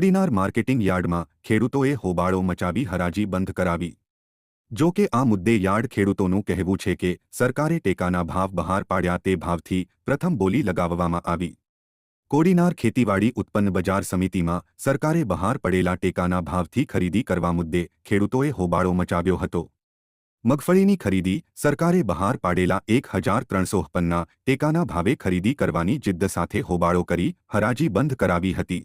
Kodinar marketing યાર્ડમાં ખેડૂતોએ હોબાળો મચાવી હરાજી બંધ કરાવી. જો કે આ મુદ્દે યાર્ડ ખેડૂતોનું કહેવું છે કે સરકારે ટેકાના ભાવ બહાર પાડ્યા તે ભાવથી પ્રથમ બોલી લગાવવામાં આવી. કોડીનાર ખેતીવાડી ઉત્પન્ન બજાર સમિતિમાં સરકારે બહાર પડેલા ટેકાના ભાવથી ખરીદી કરવા મુદ્દે ખેડૂતોએ હોબાળો મચાવ્યો હતો. મગફળીની ખરીદી સરકારે બહાર પાડેલા એક હજાર ત્રણસો પન્ના ટેકાના ભાવે ખરીદી કરવાની જિદ્દ સાથે હોબાળો કરી હરાજી બંધ કરાવી હતી.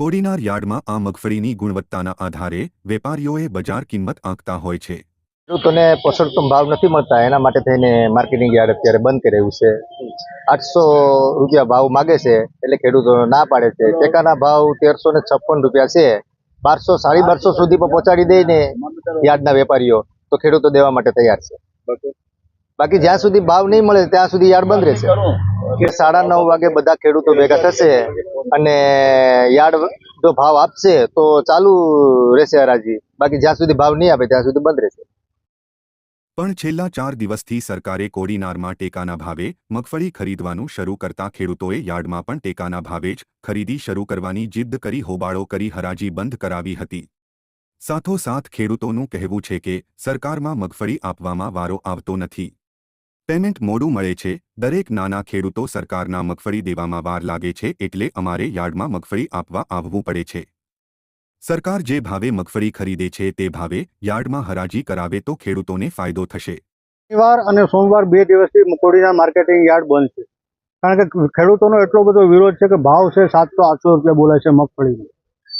કોડીનાર યાર્ડમાં આ મગફળીની ગુણવત્તાના આધારે વેપારીઓએ બજાર કિંમત આંકતા હોય છે. ખેડૂતોને પોષણક્ષમ ભાવ નથી મળતા, એના માટે થઈને માર્કેટિંગ યાર્ડ અત્યારે બંધ કરેલું છે. આઠસો રૂપિયા ભાવ માગે છે, એટલે ખેડૂતો ના પાડે છે. ટેકાના ભાવ તેરસો ને છપ્પન રૂપિયા છે. બારસો, સાડી બારસો સુધી પહોંચાડી દે ને યાર્ડના વેપારીઓ, તો ખેડૂતો દેવા માટે તૈયાર છે. બાકી જ્યાં સુધી ભાવ નહીં મળે ત્યાં સુધી યાર્ડ બંધ રહેશે. કે સાડા નવ વાગે બધા ખેડૂતો ભેગા થશે અને યાર્ડ જો ભાવ આપશે તો ચાલુ રહેશે હરાજી બાકી જ્યાં સુધી ભાવ નહીં આપે ત્યાં સુધી બંધ રહેશે. પણ છેલ્લા ચાર દિવસથી સરકારે કોડીનારમાં ટેકાના ભાવે મગફળી ખરીદવાનું શરૂ કરતા ખેડૂતોએ યાર્ડમાં પણ ટેકાના ભાવે જ ખરીદી શરૂ કરવાની જીદ્દ કરી હોબાળો કરી હરાજી બંધ કરાવી હતી. સાથોસાથ ખેડૂતોનું કહેવું છે કે સરકારમાં મગફળી આપવામાં વારો આવતો નથી. પેમેન્ટ મોડું મળે છે. દરેક નાના ખેડૂતો સરકારના મગફળી દેવામાં વાર લાગે છે એટલે અમારે યાર્ડમાં મગફળી આપવા આવવું પડે છે. સરકાર જે ભાવે મગફળી ખરીદે છે તે ભાવે યાર્ડમાં હરાજી કરાવે તો ખેડૂતોને ફાયદો થશે. શનિવાર અને સોમવાર બે દિવસથી મકોડીના માર્કેટિંગ યાર્ડ બંધ છે. કારણ કે ખેડૂતોનો એટલો બધો વિરોધ છે કે ભાવ છે સાતસો આઠસો રૂપિયા બોલાય છે મગફળીનો.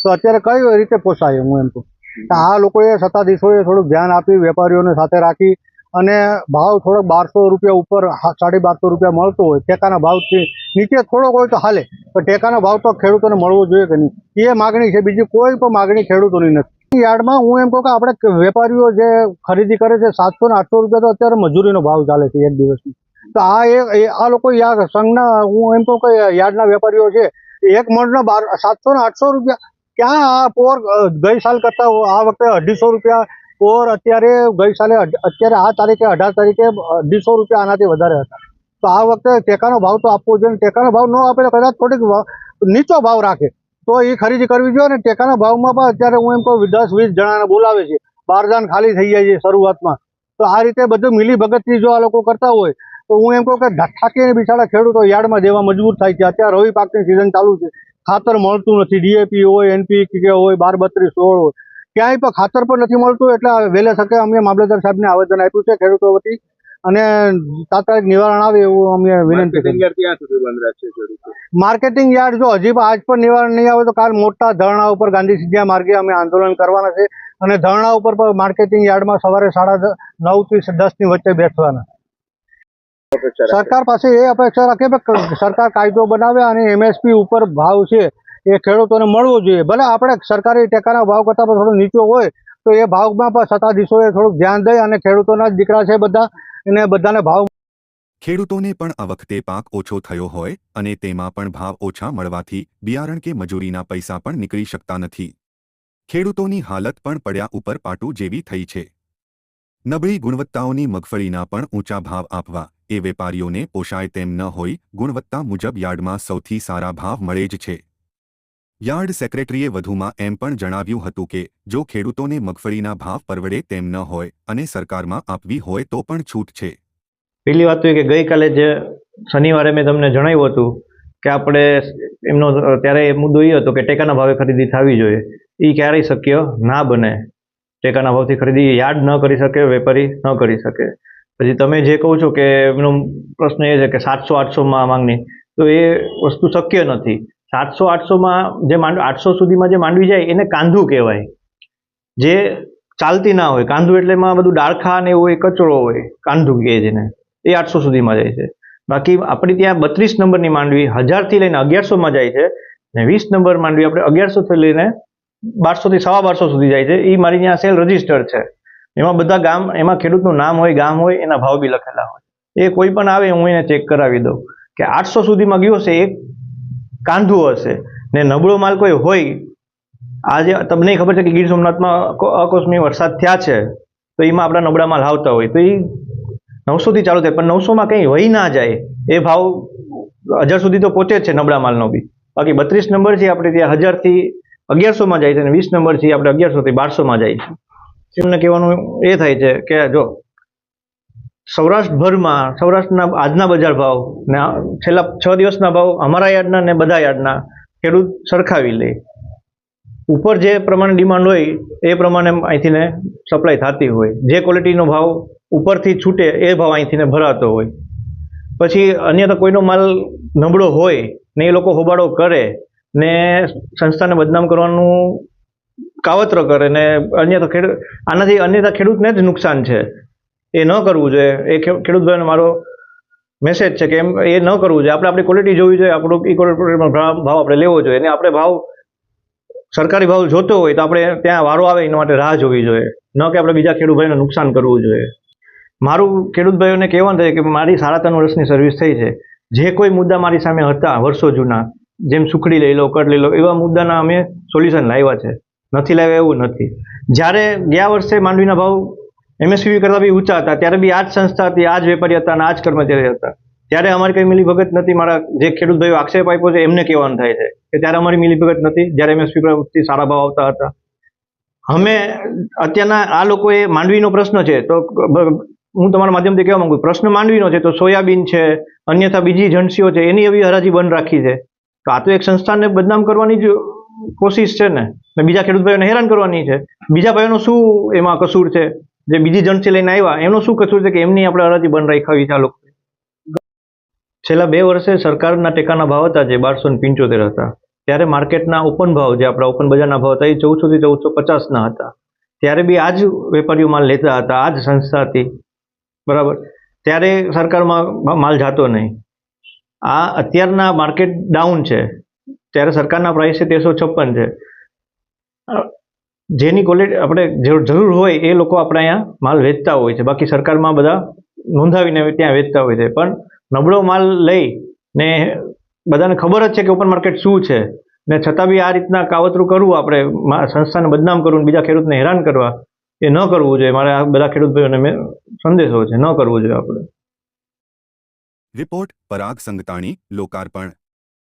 તો અત્યારે કઈ રીતે પોસાય? હું એમ કહું. આ લોકોએ સત્તાધીશોએ થોડુંક ધ્યાન આપી, વેપારીઓને સાથે રાખી અને ભાવ થોડોક બારસો રૂપિયા ઉપર સાડી બારસો રૂપિયા મળતો હોય, ટેકાના ભાવથી નીચે થોડોક હોય તો હાલે, પણ ટેકાનો ભાવ તો ખેડૂતોને મળવો જોઈએ કે નહીં? એ માગણી છે, બીજી કોઈ પણ માગણી ખેડૂતોની નથી. યાર્ડમાં હું એમ કહું કે આપણે વેપારીઓ જે ખરીદી કરે છે, સાતસો ને આઠસો રૂપિયા તો અત્યારે મજૂરીનો ભાવ ચાલે છે એક દિવસની. તો આ એ આ લોકો યાર સંઘના, હું એમ કહું કે યાર્ડના વેપારીઓ છે, એક મણના બાર, સાતસો ને આઠસો રૂપિયા, ક્યાં આ પોર ગઈ સાલ કરતા આ વખતે અઢીસો રૂપિયા પોર અત્યારે ગઈ સાલે અત્યારે આ તારીખે અઢાર તારીખે અઢીસો રૂપિયા આનાથી વધારે હતા. તો આ વખતે ટેકાનો ભાવ તો આપવો જોઈએ ટેકાનો ભાવ ન આપે તો કદાચ થોડીક નીચો ભાવ રાખે. તો એ ખરીદી કરવી જોઈએ અને ટેકાના ભાવમાં પણ અત્યારે હું એમ કહું દસ, વીસ જણાને બોલાવે છે. બારદાન ખાલી થઈ જાય છે શરૂઆતમાં. તો આ રીતે બધું મિલી ભગતથી જો આ લોકો કરતા હોય, તો હું એમ કહું કે થાકીને બિચારા ખેડૂતો યાર્ડમાં દેવા મજબૂર થાય છે. અત્યારે રવિ પાકની સિઝન ચાલુ છે. ખાતર મળતું નથી. ડીએપી હોય એનપી કે હોય બાર બત્રીસ સોળ હોય. ક્યાંય પણ ખાતર પણ નથી મળતું એટલે વહેલે તકે અમે મામલતદાર સાહેબને આવેદન આપ્યું છે ખેડૂતો વતી. અને તાત્કાલિક નિવારણ આવે એવું અમે વિનંતી કરી. માર્કેટિંગ યાર્ડ જો હજી આજ પણ નિવારણ નહીં આવે તો કાલ મોટા ધરણા ઉપર ગાંધી સિદ્ધિયા માર્ગે અમે આંદોલન કરવાના છે. અને ધરણા ઉપર પણ માર્કેટિંગ યાર્ડમાં સવારે સાડા નવથી દસની વચ્ચે બેસવાના. સરકાર પાસે એ અપેક્ષા રાખે કે સરકાર કાયદો બનાવે અને એમએસપી ઉપર ભાવ છે એ ખેડૂતોને મળવું જોઈએ. ભલે આપણે સરકારી ટેકાના ભાવ કરતાં પણ થોડો નીચો હોય, તો એ ભાવમાં પણ સત્તાધીશોએ થોડુંક ધ્યાન દઈ અને ખેડૂતોના દીકરા છે બધા, એને બધાને ભાવ ખેડૂતોને પણ આ વખતે પાક ઓછો થયો હોય અને તેમાં પણ ભાવ ઓછા મળવાથી બિયારણ કે મજૂરીના પૈસા પણ નીકળી શકતા નથી. ખેડૂતોની હાલત પણ પડ્યા ઉપર પાટું જેવી થઈ છે. નબળી ગુણવત્તાઓની મગફળીના પણ ઊંચા ભાવ આપવા, એ વેપારીઓને પોષાય તેમ ન હોય, ગુણવત્તા મુજબ યાર્ડમાં સૌથી સારા ભાવ મળે જ છે. યાર્ડ સેક્રેટરીએ વધુમાં એમ પણ જણાવ્યું હતું કે, જો ખેડૂતોને મગફળીના ભાવ પરવડે તેમ ન હોય અને સરકારમાં આપવી હોય તો પણ છૂટ છે. પહેલી વાત તો કે ગઈકાલે જે શનિવારે મેં તમને જણાવ્યું હતું કે આપણે એમનો ત્યારે એ મુદ્દો એ હતો કે ટેકાના ભાવે ખરીદી થવી જોઈએ. એ ક્યારેય શક્ય ના બને. ટેકાના ભાવથી ખરીદી યાર્ડ ન કરી શકે, વેપારી ન કરી શકે. પછી તમે જે કહો છો કે એમનો પ્રશ્ન એ છે કે સાતસો આઠસોમાં માંગણી, તો એ વસ્તુ શક્ય નથી. સાતસો, આઠસોમાં જે માંડ, આઠસો સુધીમાં જે માંડવી જાય, એને કાંધું કહેવાય. જે ચાલતી ના હોય, કાંધું એટલે એમાં બધું ડાળખા ને એવું કચરો હોય, કાંધું કહે જેને, એ આઠસો સુધીમાં જાય છે. બાકી આપણી ત્યાં બત્રીસ નંબરની માંડવી હજારથી લઈને અગિયારસોમાં જાય છે ને વીસ નંબર માંડવી આપણે અગિયારસોથી લઈને બારસોથી સવા બારસો સુધી જાય છે. એ મારી ત્યાં સેલ રજિસ્ટર છે. એમાં બધા ગામ, એમાં ખેડૂતનું નામ હોય, ગામ હોય, એના ભાવ બી લખેલા હોય. એ કોઈ પણ આવે, હું એને ચેક કરાવી દઉં. કે આઠસો સુધીમાં ગયો હશે એક કાંધું હશે. ને નબળો માલ કોઈ હોય, આજે તમને ખબર છે કે ગીર સોમનાથમાં અકો- અકસ્મિક વરસાદ થયા છે, તો એમાં આપણા નબળા માલ આવતા હોય. તો એ નવસોથી ચાલુ થાય, પણ નવસોમાં કંઈ વહી ના જાય, એ ભાવ હજાર સુધી તો પહોંચે જ છે નબળા માલનો બી. બાકી બત્રીસ નંબર છે, આપણે ત્યાં હજારથી અગિયારસોમાં જાય છે અને વીસ નંબરથી આપણે અગિયારસોથી બારસોમાં જાય છે. એમને કહેવાનું એ થાય છે કે જો સૌરાષ્ટ્રભરમાં, સૌરાષ્ટ્રના આજના બજાર ભાવ ને છેલ્લા છ દિવસના ભાવ અમારા યાર્ડના ને બધા યાર્ડના ખેડૂત સરખાવી લે. ઉપર જે પ્રમાણે ડિમાન્ડ હોય, એ પ્રમાણે અહીંથી ને સપ્લાય થતી હોય. જે ક્વોલિટીનો ભાવ ઉપરથી છૂટે, એ ભાવ અહીંથી ને ભરાતો હોય. પછી અન્ય તો કોઈનો માલ નબળો હોય ને એ લોકો હોબાળો કરે ને સંસ્થાને બદનામ કરવાનું કાવતરો કરે ને અન્ય તો ખેડૂત આનાથી અન્યથા ખેડૂતને જ નુકસાન છે. એ ન કરવું જોઈએ. એ ખેડૂત ભાઈનો મારો મેસેજ છે કે એમ, એ ન કરવું જોઈએ. આપણે આપણી ક્વોલિટી જોવી જોઈએ. આપણો ઇક્વલ ભાવ આપણે લેવો જોઈએ. અને આપણે ભાવ, સરકારી ભાવ જોતો હોય તો આપણે ત્યાં વારો આવે, એના માટે રાહ જોવી જોઈએ. ન કે આપણે બીજા ખેડૂત ભાઈને નુકસાન કરવું જોઈએ. મારું ખેડૂત ભાઈઓને કહેવાનું થાય કે મારી સાડા ત્રણ વર્ષની સર્વિસ થઈ છે. જે કોઈ મુદ્દા મારી સામે હતા વર્ષો જૂના, જેમ સુખડી લઈ લો, કટ લઈ લો, એવા મુદ્દાના અમે સોલ્યુશન લાવ્યા છે. નથી લાવ્યા એવું નથી. જ્યારે ગયા વર્ષે માંડવીના ભાવ એમએસપી કરતાં બી ઊંચા હતા. ત્યારે બી આ જ સંસ્થા હતી આ જ વેપારી હતા અને આ જ કર્મચારી હતા. ત્યારે અમારી કંઈ મિલીભગત નથી. મારા જે ખેડૂત ભાઈઓ આક્ષેપ આપ્યો છે, એમને કહેવાનું થાય છે કે ત્યારે અમારી મિલીભગત નથી. જ્યારે એમએસપી પરથી સારા ભાવ આવતા હતા. અમે અત્યારના આ લોકોએ માંડવીનો પ્રશ્ન છે. તો હું તમારા માધ્યમથી કહેવા માંગુ પ્રશ્ન માંડવીનો છે. તો સોયાબીન છે, અન્યથા બીજી એજન્સીઓ છે, એની એવી હરાજી બંધ રાખી છે. તો આ તો એક સંસ્થાને બદનામ કરવાની જ કોશિશ છે ને બીજા ખેડૂત ભાઈઓને હેરાન કરવાની છે. બીજા ભાઈઓનો શું એમાં કસૂર છે? જે બીજી એજન્સી લઈને આવ્યા એમનો શું કસૂર છે કે એમની આપણે અરજી બંધ રાખાવી છે આ લોકો? છેલ્લા બે વર્ષે સરકારના ટેકાના ભાવ હતા જે બારસો ને પંચોતેર હતા. ત્યારે માર્કેટના ઓપન ભાવ જે આપણા ઓપન બજારના ભાવ હતા એ ચૌદસો થી ચૌદસો પચાસના હતા. ત્યારે બી આ જ વેપારીઓ માલ લેતા હતા આ જ સંસ્થા હતી. બરાબર? ત્યારે સરકારમાં માલ જાતો નહીં. આ અત્યારના માર્કેટ ડાઉન છે. ત્યારે સરકારના પ્રાઇસ છે તેરસો છપ્પન છે. જેની ક્વોલિટી આપણે જરૂર હોય એ લોકો આપણે અહીંયા માલ વેચતા હોય છે. બાકી સરકારમાં બધા નોંધાવીને ત્યાં વેચતા હોય છે. પણ નબળો માલ લઈ ને બધાને ખબર જ છે કે ઓપન માર્કેટ શું છે. ને છતાં બી આ રીતના કાવતરું કરવું આપણે સંસ્થાને બદનામ કરવું બીજા ખેડૂતને હેરાન કરવા એ ન કરવું જોઈએ. મારે આ બધા ખેડૂત ભાઈઓને મેં સંદેશો છે, ન કરવું જોઈએ આપણે. રિપોર્ટ પરાગ સંગતાણી, લોકાર્પણ.